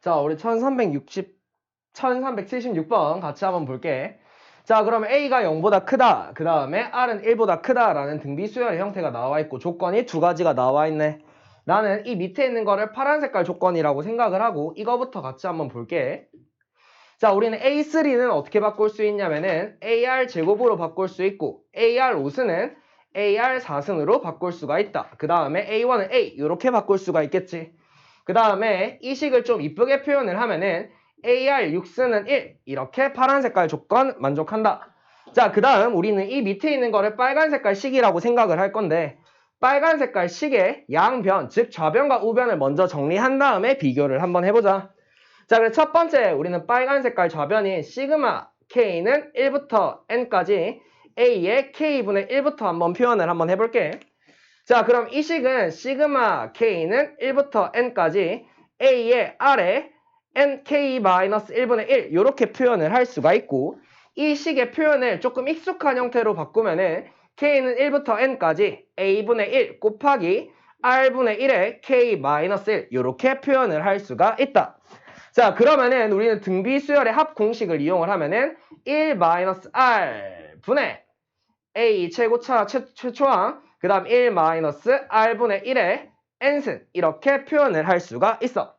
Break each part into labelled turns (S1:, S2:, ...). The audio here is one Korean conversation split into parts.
S1: 자, 우리 1360, 1376번 같이 한번 볼게. 자, 그러면 A가 0보다 크다. 그 다음에 R은 1보다 크다라는 등비 수열의 형태가 나와 있고 조건이 두 가지가 나와 있네. 나는 이 밑에 있는 거를 파란 색깔 조건이라고 생각을 하고 이거부터 같이 한번 볼게. 자, 우리는 A3는 어떻게 바꿀 수 있냐면은 AR 제곱으로 바꿀 수 있고 AR 5승은 AR 4승으로 바꿀 수가 있다. 그 다음에 A1은 A 이렇게 바꿀 수가 있겠지. 그 다음에 이 식을 좀 이쁘게 표현을 하면은 AR 6승은 1 이렇게 파란 색깔 조건 만족한다. 자, 그 다음 우리는 이 밑에 있는 거를 빨간 색깔 식이라고 생각을 할 건데 빨간 색깔 식의 양변, 즉 좌변과 우변을 먼저 정리한 다음에 비교를 한번 해보자. 자, 그래서 첫 번째 우리는 빨간 색깔 좌변인 시그마 K는 1부터 N까지 A의 K분의 1부터 한번 표현을 한번 해볼게. 자, 그럼 이 식은 시그마 K는 1부터 N까지 A의 R에 NK-1분의 1 이렇게 표현을 할 수가 있고 이 식의 표현을 조금 익숙한 형태로 바꾸면 은 K는 1부터 N까지 A분의 1 곱하기 R분의 1에 K-1 이렇게 표현을 할 수가 있다. 자 그러면은 우리는 등비 수열의 합 공식을 이용을 하면은 1 R 분의 A 최고차 최, 최초항 그 다음 1 R분의 1의 n승 이렇게 표현을 할 수가 있어.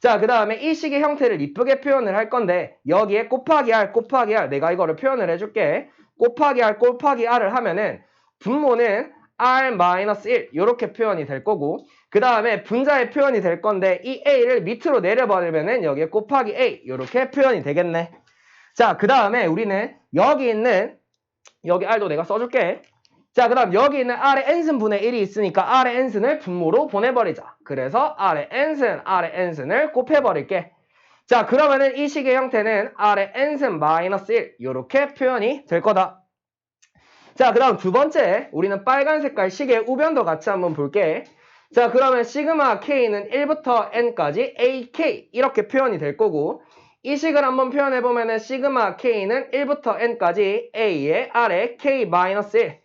S1: 자, 그 다음에 이 식의 형태를 이쁘게 표현을 할 건데 여기에 곱하기 r 곱하기 r 내가 이거를 표현을 해줄게. 곱하기 r 곱하기 r을 하면은 분모는 r-1 이렇게 표현이 될 거고 그 다음에 분자의 표현이 될 건데 이 a를 밑으로 내려버리면은 여기에 곱하기 a 이렇게 표현이 되겠네. 자, 그 다음에 우리는 여기 있는 여기 r도 내가 써줄게. 자, 그 다음 여기 있는 R의 n승 분의 1이 있으니까 R의 n승을 분모로 보내버리자. 그래서 R의 n승, R의 n승을 곱해버릴게. 자, 그러면은 이 식의 형태는 R의 n승 마이너스 1 이렇게 표현이 될 거다. 자, 그 다음 두 번째 우리는 빨간 색깔 식의 우변도 같이 한번 볼게. 자, 그러면 시그마 K는 1부터 N까지 AK 이렇게 표현이 될 거고 이 식을 한번 표현해보면은 시그마 K는 1부터 N까지 A의 R의 K-1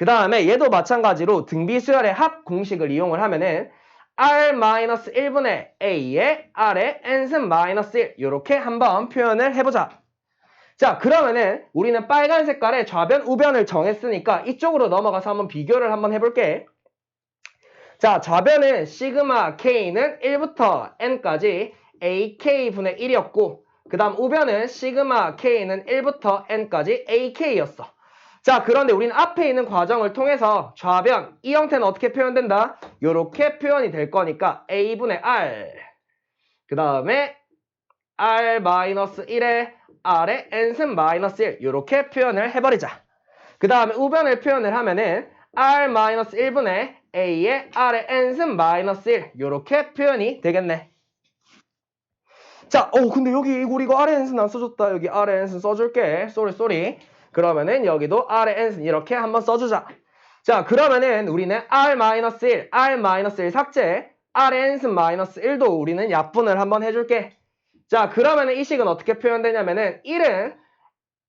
S1: 그 다음에 얘도 마찬가지로 등비수열의 합 공식을 이용을 하면은 R-1분의 A의 R의 N승 마이너스 1 이렇게 한번 표현을 해보자. 자 그러면은 우리는 빨간 색깔의 좌변 우변을 정했으니까 이쪽으로 넘어가서 한번 비교를 한번 해볼게. 자 좌변은 시그마 K는 1부터 N까지 AK분의 1이었고 그 다음 우변은 시그마 K는 1부터 N까지 AK였어. 자, 그런데 우리는 앞에 있는 과정을 통해서 좌변, 이 형태는 어떻게 표현된다? 이렇게 표현이 될 거니까 A분의 R. 그 다음에 R-1에 R의 N승 마이너스 1. 이렇게 표현을 해버리자. 그 다음에 우변을 표현을 하면은 R-1분의 A의 R의 N승 마이너스 1. 이렇게 표현이 되겠네. 자, 어, 근데 여기 우리 이거 R의 N승 안 써줬다. 여기 R의 N승 써줄게. 쏘리, 쏘리. 그러면은 여기도 R의 N승 이렇게 한번 써주자. 자, 그러면은 우리는 R-1, R-1 삭제, R의 N승 마이너스 1도 우리는 약분을 한번 해줄게. 자, 그러면은 이 식은 어떻게 표현되냐면은 1은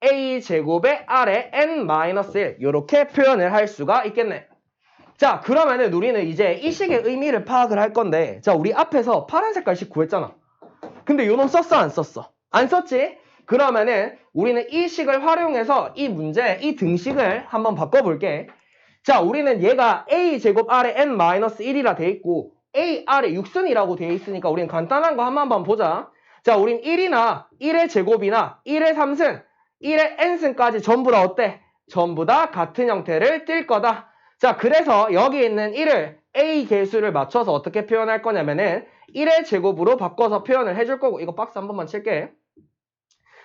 S1: A 제곱의 R의 N-1 이렇게 표현을 할 수가 있겠네. 자, 그러면은 우리는 이제 이 식의 의미를 파악을 할 건데, 자, 우리 앞에서 파란 색깔 식 구했잖아. 근데 요놈 썼어, 안 썼어? 안 썼지? 그러면은 우리는 이 식을 활용해서 이 문제, 이 등식을 한번 바꿔볼게. 자, 우리는 얘가 a제곱 r의 n-1이라 돼 있고 ar의 6승이라고 돼 있으니까 우리는 간단한 거 한번 보자. 자, 우린 1이나 1의 제곱이나 1의 3승, 1의 n승까지 전부 다 어때? 전부 다 같은 형태를 띌 거다. 자, 그래서 여기 있는 1을 a 개수를 맞춰서 어떻게 표현할 거냐면은 1의 제곱으로 바꿔서 표현을 해줄 거고 이거 박스 한 번만 칠게.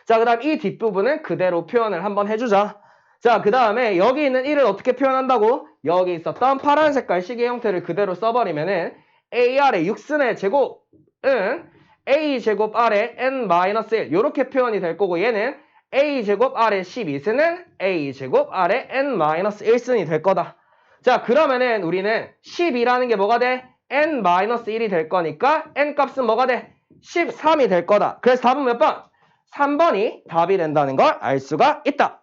S1: 자, 그 다음 이 뒷부분은 그대로 표현을 한번 해주자. 자, 그 다음에 여기 있는 1을 어떻게 표현한다고? 여기 있었던 파란 색깔 시계 형태를 그대로 써버리면은 AR의 6승의 제곱은 A제곱 R의 N-1 이렇게 표현이 될 거고 얘는 A제곱 R의 12승은 A제곱 R의 N-1승이 될 거다. 자, 그러면은 우리는 10이라는 게 뭐가 돼? N-1이 될 거니까 N 값은 뭐가 돼? 13이 될 거다. 그래서 답은 몇 번? 3번이 답이 된다는 걸 알 수가 있다.